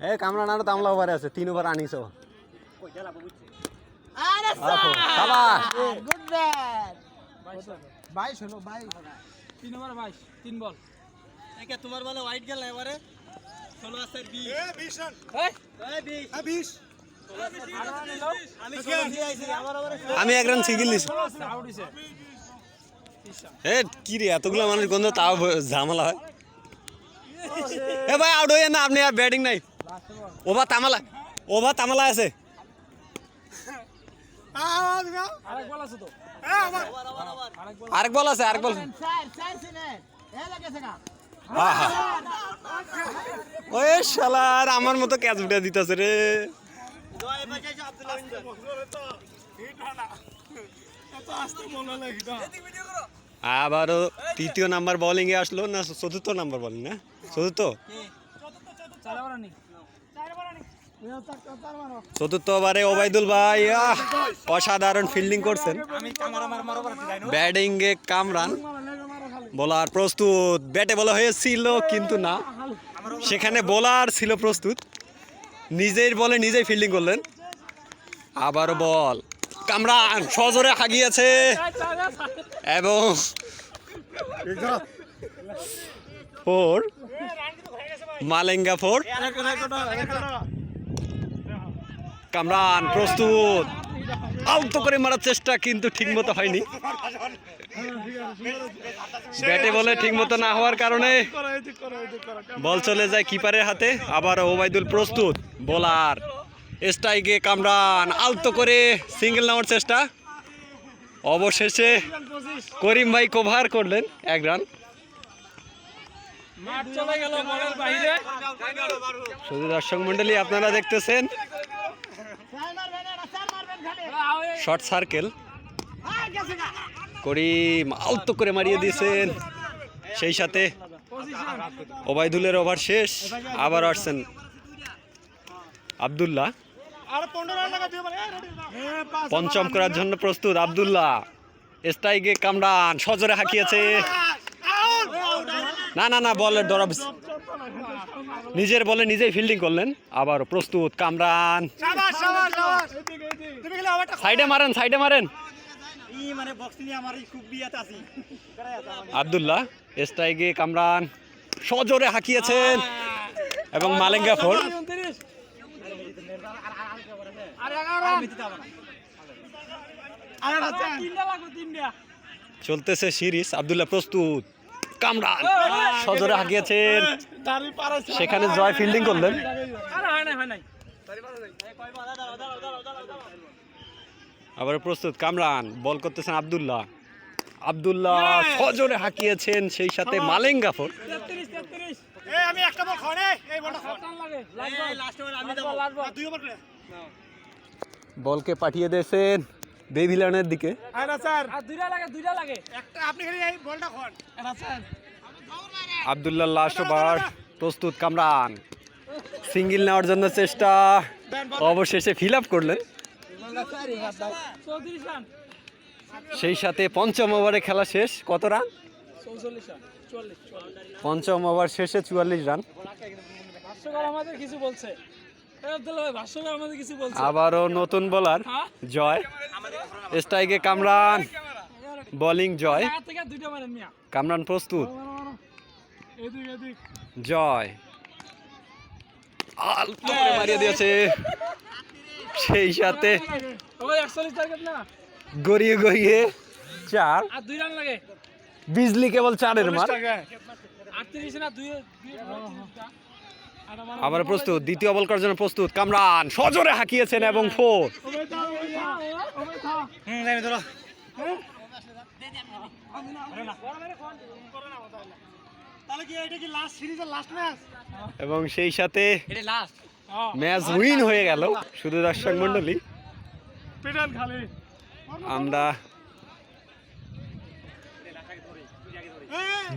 এ কামরান আর তামলা ওভারে আছে তিন ওভার ব্যাট। 22 হলো। 22 তিন ওভার বাইশ তিন বল। তোমার বলে হোয়াইট গেল এবারে। ষোলো আছে বিশ। এই, আমি ষোলো দিয়ে আইছি আমার আবার আমি এক রান সিঙ্গেল নিছি। এ কি রে এতগুলো মানুষ গন্ধ তাও ঝামেলা হয়। এ ভাই আউট হয়ে না আপনি আর ব্যাটিং নাই। ওভার তামালা ওভার তামালা আছে। আরেক বল আছে তো। আরেক বল আছে আরেক বল স্যার স্যার সিনে এ লাগেছে কা ওই শালার আমার মতো ক্যাচ উঠে দিতেছে রে। আবারও তৃতীয় নাম্বার বোলিং এ আসলো না চতুর্থ নাম্বার বোলিং না চতুর্থ? চার চতুর্থ ওভারে ওবায়দুল ভাই অসাধারণ ফিল্ডিং করছেন। আমি ক্যামেরা মার মারো করতে যাই ব্যাটিং এ কামরান। বোলার প্রস্তুত। ব্যাটে বলা হয়েছিল কিন্তু না। সেখানে বোলার ছিল প্রস্তুত। নিজের বলে নিজেই ফিল্ডিং করলেন। আবার বল। কামরান সজোরে হাগিয়েছে এবং ফোর মালেঙ্গা ফোর কামরান, প্রস্তুত। আউট করে মারার চেষ্টা কিন্তু ঠিকমতো হয়নি। ব্যাটে বলে ঠিকমতো না হওয়ার কারণে বল চলে যায় কিপারের হাতে। আবার ওবায়দুল প্রস্তুত, বোলার। স্ট্রাইকে কামরান, আলতো করে সিঙ্গেল নেওয়ার চেষ্টা। অবশেষে করিম ভাই কভার করলেন এক রান মাঠ চলে গেল বলের বাইরে শুধু দর্শক মন্ডলী আপনারা দেখতেছেন শর্ট সার্কেল। করিম আলতো করে মারিয়ে দিয়েছেন। সেই সাথে ওবায়দুলের ওভার শেষ। আবার আসছেন আব্দুল্লাহ। আর 15 রান লাগা দিও বলে পঞ্চম করার জন্য প্রস্তুত আব্দুল্লাহ। স্ট্রাইকে কামরান সজরে হাঁকিয়েছে। না না না বলের দরব নিজের বলে নিজেই ফিল্ডিং করলেন আবার প্রস্তুত কামরান সাইডে মারেন সাইডে মারেন মানে আব্দুল্লাহ স্ট্রাইকে কামরান সজোরে হাঁকিয়েছেন এবং মালেঙ্গা ফোর চলতেছে সিরিজ আব্দুল্লাহ প্রস্তুত কামরান সজোরে হাঁকিয়েছেন সেখানে জয় ফিল্ডিং করলেন হয় হয় আবার প্রস্তুত কামরান বল করতেছেন আব্দুল্লাহ আব্দুল্লাহ সজোরে হাঁকিয়েছেন সেই সাথে মালেঙ্গা ফোর তেত্রিশ তেত্রিশ এই আমি একটা বল খাওয়ানে এই বলটা সাত রান লাগে লাস্ট বল লাস্ট ওভার আমি লাস্ট দেব বল লাস্ট বল দুই ওভার করে বলকে পাঠিয়ে দিয়েছেন বেভিলানের দিকে। আরে স্যার। আর দুইটা লাগে দুইটা লাগে। একটা আপনি খালি এই বলটা খাওয়ান এটা স্যার। আব্দুল্লাহ লাস্ট ওভার প্রস্তুত কামরান। সিঙ্গেল নেওয়ার জন্য চেষ্টা। অবশেষে ফিল আপ করলেন। সেই সাথে পঞ্চম ওভারে খেলা শেষ। কত রান? পঞ্চম ওভার শেষে চুয়াল্লিশ রান। কিছু বলছে। এই আব্দুল্লাহ ভাই ভাষ্যকার আমাদের কিছু বলছে? আবারও নতুন বোলার হ্যাঁ? জয়। স্ট্রাইকে কামরান বোলিং জয়। আগের থেকে দুইটা মারেন মিয়া। কামরান প্রস্তুত। জয়। আলতো মারিয়ে দিয়েছে। সেই সাথে গড়িয়ে গড়িয়ে চার। আর দুই রান লাগে। বিজলি কেবল চারের মার। আটত্রিশ না দুই আমার আবার প্রস্তুত দ্বিতীয় বল করার জন্য প্রস্তুত। কামরান সজোরে হাঁকিয়েছেন এবং ফোর। হুম জানি ধরো। তাহলে কি এটা কি লাস্ট সিরিজের লাস্ট ম্যাচ এবং সেই সাথে ম্যাচ উইন হয়ে গেল শুধু দর্শক মন্ডলী আমরা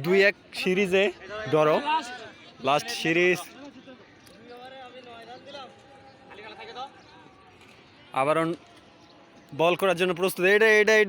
দুই এক সিরিজে লাস্ট লাস্ট সিরিজ আবার বল করার জন্য প্রস্তুত। এটা এটা এটা